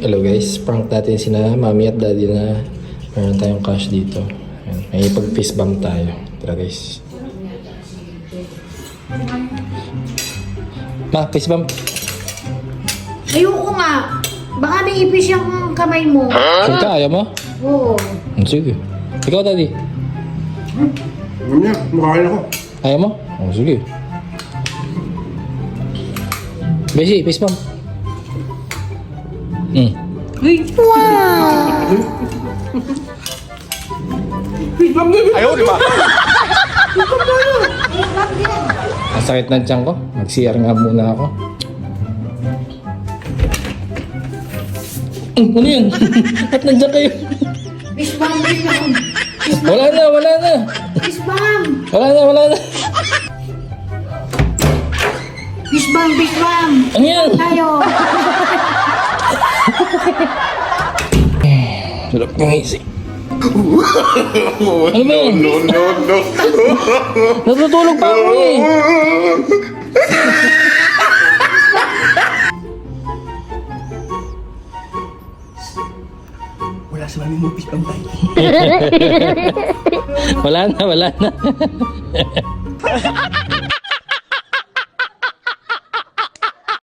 Hello guys, prank natin sina mami at daddy na meron tayong cash dito. Ayan, may pag fist bump tayo. Tara guys. Ma, fist bump. Ayoko nga. Baka naipis yung kamay mo. Sure ka, ayaw mo? Oo. Hmm, Sige. Ikaw daddy, Ano niya? Mukhain ako. ayaw mo? Oh, sige. Beshi, fist bump. Hmm. Ang sakit ng tiyan ko. Mag-CR nga muna ako. Mm, ano yun? Ba't nandiyan kayo? Fish bomb, fish bomb. Wala na, wala na. Fish bomb. Wala na, wala na. Fish bomb, fish bomb. Ano yan? Tayo. Sarap ng isi. Ano ba yan? No, no, no. Natutulog pa ako eh. Wala sa mami mo, fish pantay. Wala na, wala na.